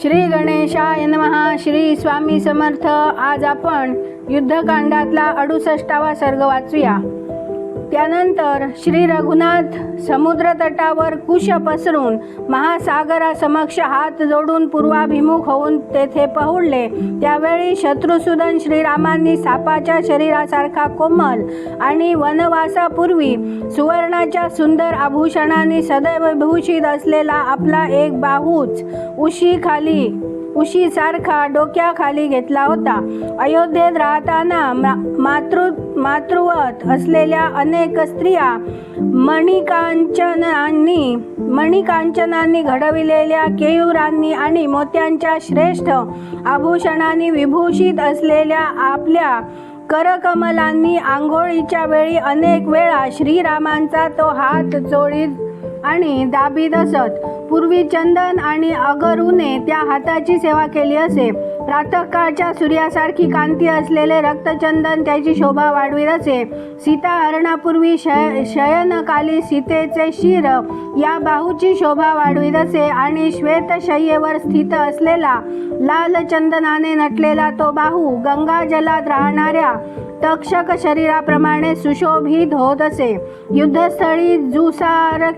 श्री गणेशाय नमः. श्री स्वामी समर्थ. आज आपण युद्धकांडातला अडुसष्टावा सर्ग वाचूया. त्यानंतर श्री रघुनाथ समुद्र तटावर कुश पसरून महासागरासमक्ष हात जोडून पूर्वाभिमुख होऊन तेथे पहुडले. त्यावेळी शत्रुसूदन श्रीरामांनी सापाच्या शरीरासारखा कोमल आणि वनवासापूर्वी सुवर्णाच्या सुंदर आभूषणाने सदैव भूषित असलेला आपला एक बाहूच उशी खाली उशीसारखा डोक्याखाली घेतला होता. अयोध्येत राहताना मा- मातृ मातृवत असलेल्या अनेक स्त्रिया मणिकांचनांनी मणिकांचनांनी घडविलेल्या केयुरांनी आणि मोत्यांच्या श्रेष्ठ आभूषणांनी विभूषित असलेल्या आपल्या करकमलांनी आंघोळीच्या वेळी अनेक वेळा श्रीरामांचा तो हात चोळीत आणि दाबीत असत पूर्वी चंदन आणि अगरूने त्या हाताची सेवा केली असे. प्रातःकाळच्या सूर्यासारखी कांती असलेले रक्तचंदन त्याची शोभा वाढवीत असे. सीता हरणापूर्वी शय शयनकाली सीतेचे शिर या बाहूची शोभा वाढवीत असे आणि श्वेतशय्येवर स्थित असलेला लाल चंदनाने नटलेला तो बाहू गंगा जलात राहणाऱ्या तक्षक शरीराप्रमाणे सुशोभित होत असे. युद्धस्थळी जुसार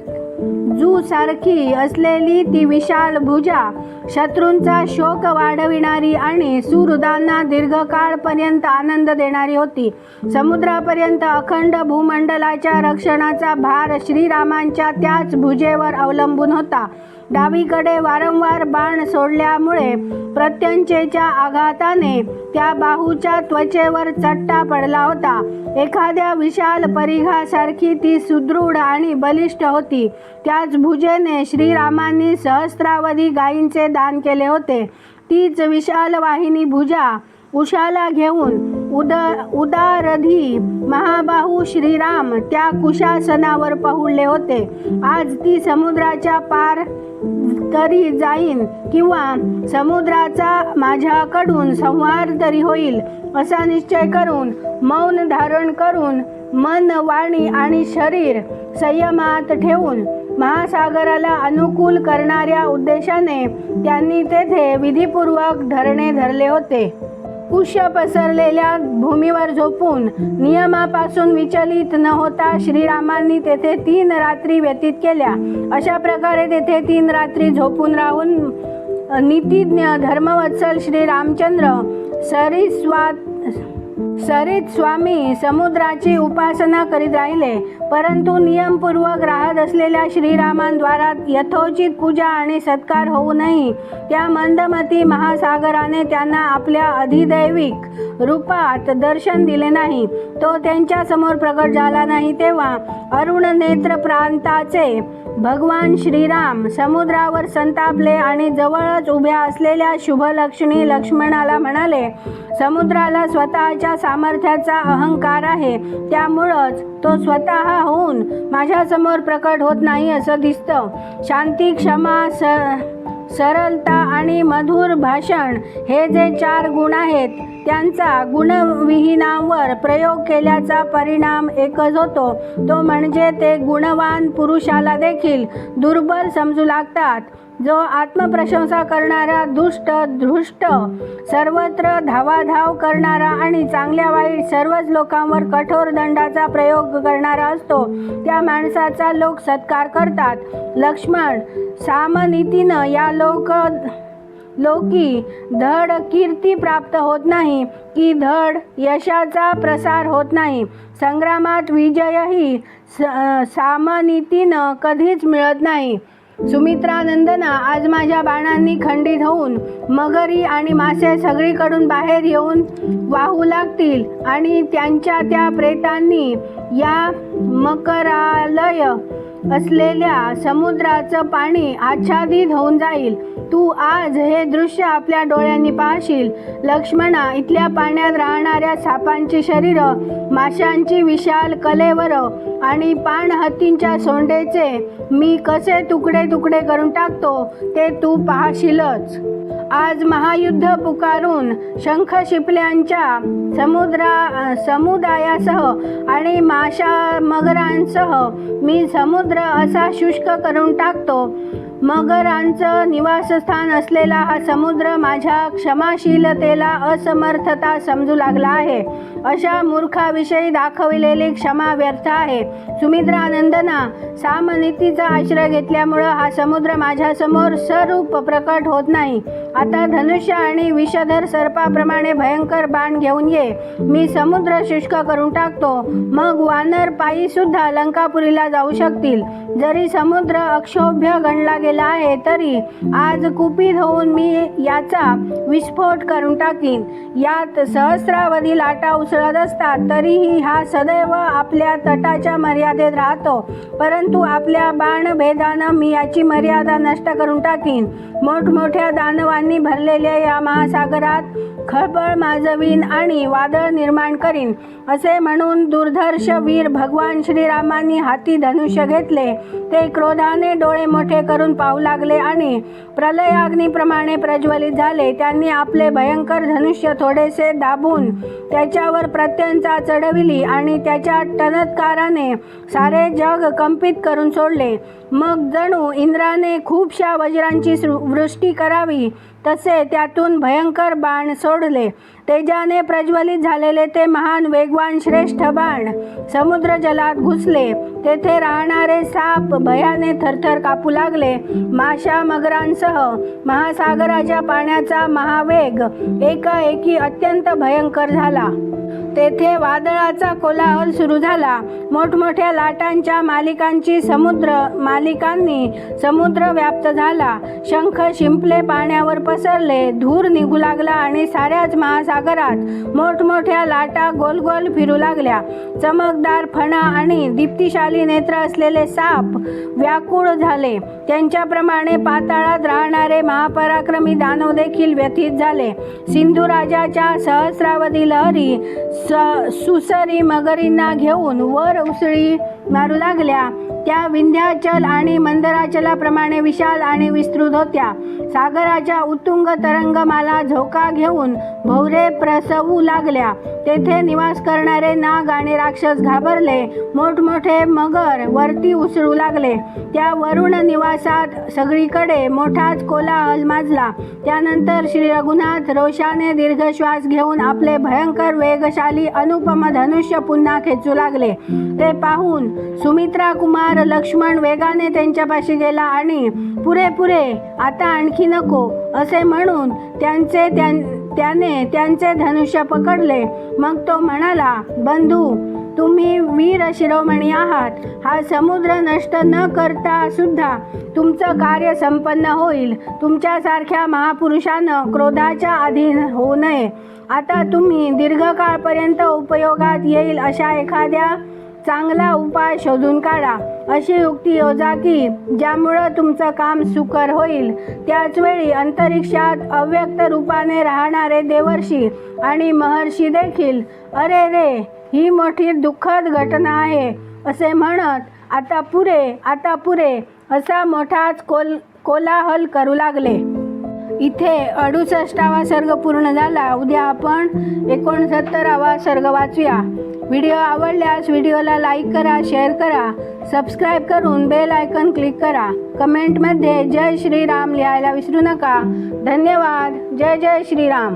जू सारखी असलेली ती विशाल भुजा. शत्रूंचा शोक वाढविणारी आणि सुहृदांना दीर्घकाळपर्यंत आनंद देणारी होती. समुद्रापर्यंत अखंड भूमंडलाच्या रक्षणाचा भार श्रीरामांच्या त्याच भुजेवर अवलंबून होता. डावीकडे वारंवार बाण सोडल्यामुळे प्रत्यंचेच्या आघाताने त्या बाहूच्या त्वचेवर चट्टा पडला होता. एखाद्या विशाल परिघासारखी ती सुदृढ आणि बलिष्ठ होती. त्याच भुजेने श्रीरामांनी सहस्रावधी गायींचे दान केले होते. तीच विशाल वाहिनी भुजा कुशाला घेऊन उद उदारधी महाबाहू श्रीराम त्या कुशासनावर पहुडले होते. आज ती समुद्राच्या पार तरी जाईन किंवा समुद्राचा माझ्याकडून संहार तरी होईल असा निश्चय करून मौन धारण करून मन वाणी आणि शरीर संयमात ठेवून महासागराला अनुकूल करणाऱ्या उद्देशाने त्यांनी तेथे विधीपूर्वक धरणे धरले होते. कुश पसरलेल्या भूमीवर झोपून नियमापासून विचलित न होता श्रीरामांनी तेथे तीन रात्री व्यतीत केल्या. अशा प्रकारे तेथे तीन रात्री झोपून राहून नीतिज्ञ धर्मवत्सल श्री रामचंद्र सरिस्वात सरित स्वामी समुद्राची उपासना करीत राहिले परंतु नियमपूर्वक राहत असलेल्या श्रीरामांद्वारा यथोचित पूजा आणि सत्कार होऊनही त्या मंदमती महासागराने त्यांना आपल्या अधिदैविक रूपात दर्शन दिले नाही. तो त्यांच्यासमोर प्रकट झाला नाही तेव्हा अरुण नेत्र प्रांताचे भगवान श्रीराम समुद्रावर संतापले आणि जवळच उभ्या असलेल्या शुभलक्ष्मी लक्ष्मणाला म्हणाले समुद्राला स्वतःच्या सामर्थ्याचा अहंकार आहे. त्यामुळंच तो स्वतः होऊन माझ्यासमोर प्रकट होत नाही असं दिसतं. शांती क्षमा स सरलता आणि मधुर भाषण हे जे चार गुण आहेत त्यांचा गुणविहीनांवर प्रयोग केल्याचा परिणाम एकच होतो. तो म्हणजे ते गुणवान पुरुषाला देखील दुर्बल समजू लागतात. जो आत्मप्रशंसा करणारा दुष्ट धृष्ट सर्वत्र धावाधाव करणारा आणि चांगल्या वाईट सर्वच लोकांवर कठोर दंडाचा प्रयोग करणारा असतो त्या माणसाचा लोक सत्कार करतात. लक्ष्मण सामनीतीनं या लोक लोकी धड कीर्ती प्राप्त होत नाही की धड यशाचा प्रसार होत नाही. संग्रामात विजयही स सामनीतीनं कधीच मिळत नाही. सुमित्रानंदना आज माझ्या बाणांनी खंडित होऊन मगरी आणि मासे सगळीकडून बाहेर येऊन वाहू लागतील आणि त्यांच्या त्या प्रेतांनी या मकरालय असलेल्या समुद्राचं पाणी आच्छादित होऊन जाईल. तू आज हे दृश्य आपल्या डोळ्यांनी पाहशील. लक्ष्मणा इथल्या पाण्यात राहणाऱ्या सापांची शरीरं माशांची विशाल कलेवर आणि पाणहत्तींच्या सोंडेचे मी कसे तुकडे तुकडे करून टाकतो ते तू पाहशीलच. आज महायुद्ध पुकारून शंख शिपल्यांच्या समुद्रा समुदायासह आणि माशा मगरांसह मी समुद्र असा शुष्क करून टाकतो. मगरांचं निवासस्थान असलेला हा समुद्र माझ्या क्षमाशीलतेला असमर्थता समजू लागला आहे. अशा मूर्खाविषयी दाखविलेली क्षमा व्यर्थ आहे. सुमित्रानंदना सामनीतीचा आश्रय घेतल्यामुळं हा समुद्र माझ्यासमोर स्वरूप प्रकट होत नाही. आता धनुष्य आणि विषधर सर्पाप्रमाणे भयंकर बाण घेऊन ये. मी समुद्र शुष्क करून टाकतो. मग वानर पायी सुद्धा लंकापुरीला जाऊ शकतील. जरी समुद्र अक्षोभ्य गणला गेला आहे तरी आज कुपित होऊन मी याचा विस्फोट करून टाकीन. यात सहस्रावधी लाटा उसळत असतात तरीही हा सदैव आपल्या तटाच्या मर्यादेत राहतो. परंतु आपल्या बाणभेदानं मी त्याची मर्यादा नष्ट करून टाकीन. मोठमोठ्या दानवांनी भरलेल्या या महासागरात खळबळ माजवीन आणि वादळ निर्माण करीन असे म्हणून दुर्धर्ष वीर भगवान श्रीरामांनी हाती धनुष्य घेतले. ते क्रोधाने डोळे मोठे करून पाहू लागले आणि प्रलयाग्नीप्रमाणे प्रज्वलित झाले. त्यांनी आपले भयंकर धनुष्य थोडेसे दाबून त्याच्यावर प्रत्यंचा चढविली आणि त्याच्या टनत्काराने सारे जग कंपित करून सोडले. मग जणू इंद्राने खूपशा वज्रांची वृष्टी करावी. तसे त्यातून भयंकर बाण सोडले. तेजाने प्रज्वलित झालेले ते महान वेगवान श्रेष्ठ बाण समुद्र जलात घुसले. तेथे राहणारे साप भयाने थरथर कापू लागले. माशा मगरांसह महासागराच्या पाण्याचा महावेग एकाएकी अत्यंत भयंकर झाला. तेथे वादळाचा कोलाहल सुरू झाला. मोठमोठ्या लाटांच्या मालिकांची समुद्र मालिकांनी समुद्र व्याप्त झाला. शंख शिंपले पाण्यावर पसरले धूर निघू लागला आणि साऱ्याच महासागरात मोठमोठ्या लाटा गोल गोल फिरू लागल्या. चमकदार फणा आणि दीप्तिशाली नेत्र असलेले साप व्याकुळ झाले. त्यांच्याप्रमाणे पाताळात राहणारे महापराक्रमी दानव देखील व्यथित झाले. सिंधू राजाच्या सहस्रावधी लहरी स सुसरी मगरींना घेऊन वर उसळी मारू लागल्या. त्या विंध्याचल आणि मंदराचलाप्रमाणे विशाल आणि विस्तृत होत्या. सागराच्या उत्तुंग तरंगमाला झोका घेऊन भोवरे प्रसवू लागल्या. तेथे निवास करणारे नाग आणि राक्षस घाबरले. मोठमोठे मगर वरती उसळू लागले. त्या वरुण निवासात सगळीकडे मोठाच कोलाहल माजला. त्यानंतर श्री रघुनाथ रोषाने दीर्घ श्वास घेऊन आपले भयंकर वेगशाली अनुपम धनुष्य पुन्हा खेचू लागले. ते पाहून सुमित्रा कुमार लक्ष्मण वेगाने त्यांच्यापाशी गेला आणि पुरे पुरे आता आणखी नको असे म्हणून त्यांचे त्यां- त्याने त्यांचे धनुष्य पकडले. मग तो म्हणाला बंधू तुम्ही वीर शिरोमणी आहात. हा समुद्र नष्ट न करता सुद्धा तुमचं कार्य संपन्न होईल. तुमच्यासारख्या महापुरुषानं क्रोधाच्या अधीन होऊ नये. आता तुम्ही दीर्घकाळपर्यंत उपयोगात येईल अशा एखाद्या चांगला उपाय शोधून काढा. अशी युक्ती योजा की ज्यामुळं तुमचं काम सुकर होईल. त्याचवेळी अंतरिक्षात अव्यक्त रूपाने राहणारे देवर्षी आणि महर्षी देखील अरे रे ही मोठी दुःखद घटना आहे असे म्हणत आता पुरे आता पुरे असा मोठाच कोल कोलाहल करू लागले. इथे अडुसष्टावा सर्ग पूर्ण झाला. उद्या आपण एकोणसत्तरावा सर्ग वाचूया. व्हिडिओ आवडल्यास व्हिडिओला लाईक करा शेअर करा सबस्क्राईब करून बेल आयकन क्लिक करा. कमेंटमध्ये जय श्रीराम लिहायला विसरू नका. धन्यवाद. जय जय श्रीराम.